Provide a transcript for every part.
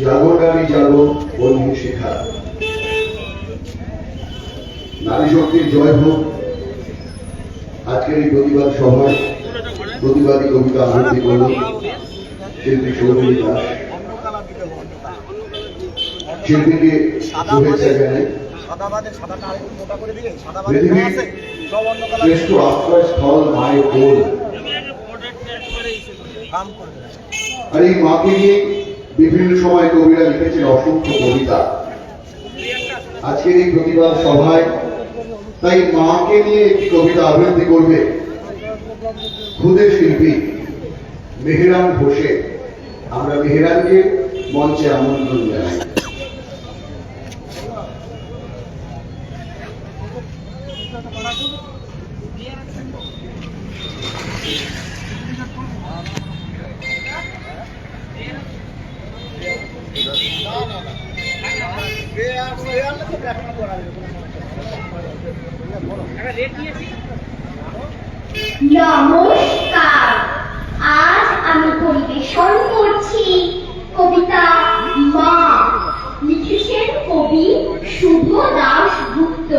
জাগো নারী জাগো, বন্ধু শেখা নারী শক্তির জয় হোক। আজকের এই প্রতিবাদ সভায় প্রতিবাদী কবিতা আবৃত্তি শিল্পী সৌমিনী দাস। শিল্পীকে শুভেচ্ছা জানাই সাদা বাদে সাদাটা আরেকটু মোটা করে দিলে সাদা বাদে পৃথিবীর আছে সব অন্য কালার। শ্রেষ্ঠ আশ্রয়স্থল মায়ের কোল আর এই মাকে নিয়ে বিভিন্ন সময় কবিরা লিখেছেন অসংখ্য কবিতা। আজকের এই প্রতিবাদ সভায় তাই মাকে নিয়ে একটি কবিতা আবৃত্তি করবে খুদে শিল্পী মেহরান ঘোষে। আমরা মেহরানকে মঞ্চে আমন্ত্রণ জানাই এ আর এ আর তো ব্যাখ্যা করা যাবে নমস্কার। আজ আমি পরিবেশন করছি কবিতা মা লিখেছেন কবি শুভ দাস গুপ্ত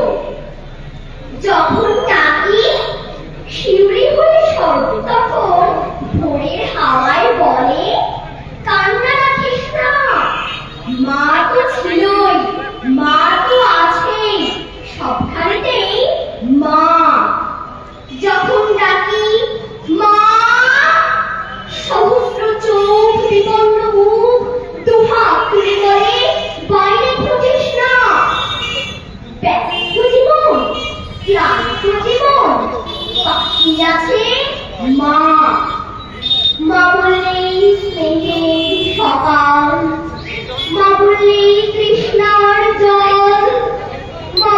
যখন ডাকি শিউরি হয়ে স্বর্গ তখন ভোরের হাওয়ায় বলে কান্না রাখিস না মা তো ছিলই মা তো আছেই। সবখানেতেই মা। যখন ডাকি, মা সহস্র চোখ বিপন্ন মুখ দুহাত তুলে বলে, বাইরে খুঁজিস না। ব্যস্ত জীবন ক্লান্ত জীবন বাকি আছে মা। মা বললেই স্নেহের সকাল। মা বললেই কৃষ্ণার জল মা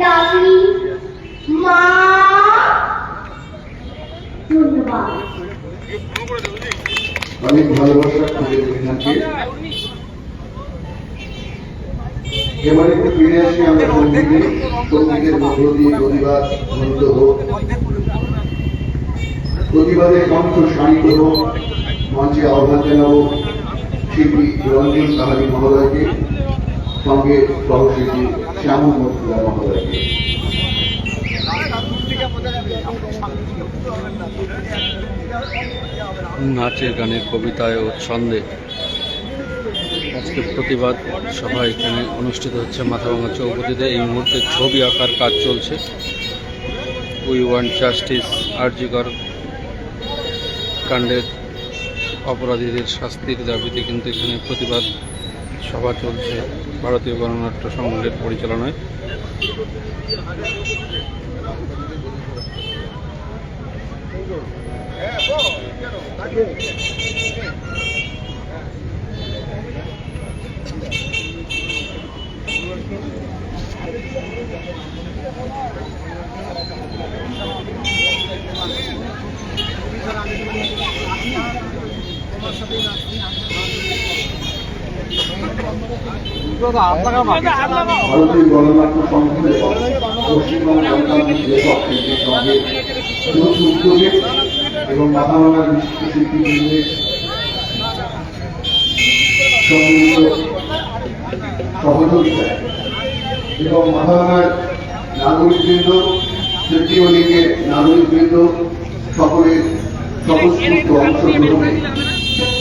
ডাকি মা। অনেক ভালোবাসা খুঁজে মেহরানকে এবার একটু ফিরে আসি আমরা সঙ্গীতে সঙ্গীতের মধ্য দিয়ে প্রতিবাদ ধ্বনিত হোক। প্রতিবাদের কণ্ঠ শানিত হোক। মঞ্চে আহ্বান জানাব শিল্পী রঞ্জন কাহারি মহোদয়কে। সঙ্গে সহশিল্পী নাচের গানের কবিতায় ও ছন্দে আজকে প্রতিবাদ সভা এখানে অনুষ্ঠিত হচ্ছে মাথাভাঙা চৌপতিতে। এই মুহূর্তে ছবি আঁকার কাজ চলছে। উই ওয়ান্ট জাস্টিস আরজিকর কাণ্ডের অপরাধীদের শাস্তির দাবিতে কিন্তু এখানে প্রতিবাদ সভা চলছে। ভারতীয় গণনাট্য সংঘের পরিচালনায়। ভারতীয় গণতন্ত্র সংসদে পশ্চিমবঙ্গ সঙ্গে উদ্যোগে এবং মাথাভাঙা শিল্পীদের সম্মিলিত সহযোগিতায় এবং মাথাভাঙার নাগরিকবৃন্দ তৃতীয় লীগের নাগরিকবৃন্দ সকলের স্বতঃস্ফূর্ত অংশগ্রহণে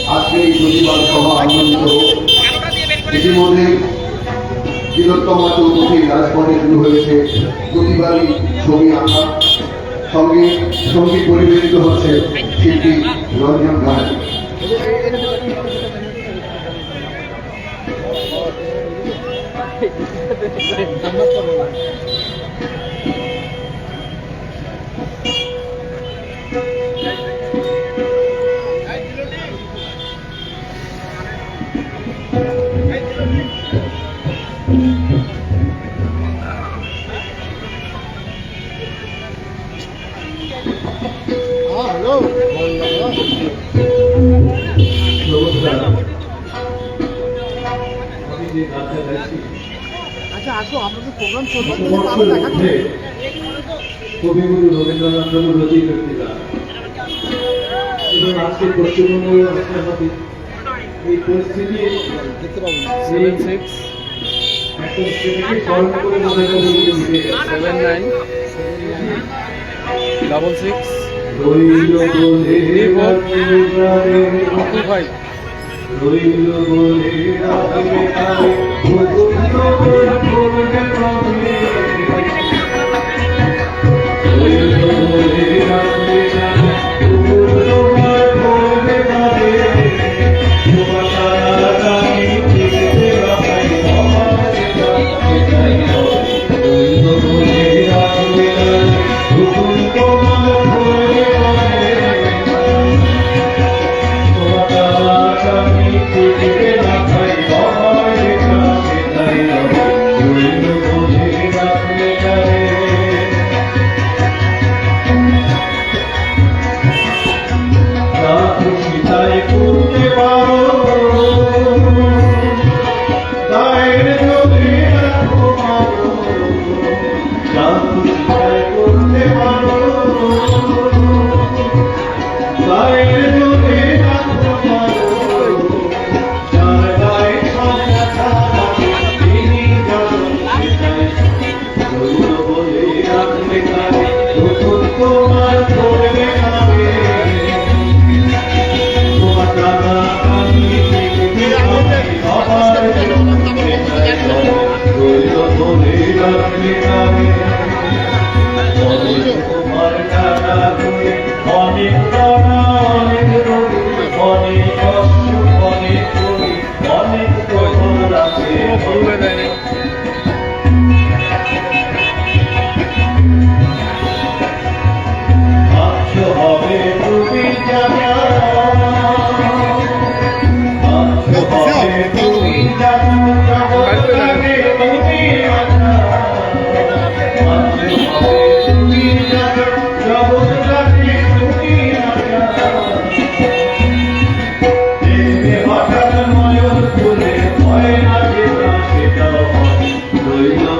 আজকে এই প্রতিবাদ সভা আনন্দিত ইতিমধ্যে বৃহত্তম চৌপথী রাজপথে শুরু হয়েছে প্রতিবারই ছবি আঁকা সঙ্গে সংগীত পরিবেশিত হচ্ছে শিল্পী রঞ্জন গান আচ্ছা আপনাদের কবিগুরু রবীন্দ্রনাথ ঠাকুর রচিত কবিতা এই পরিস্থিতি seven six seven double six রইল বলে রইল বলে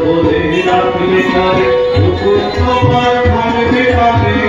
বলে রাখলে তার তোমার থাকবে পাবে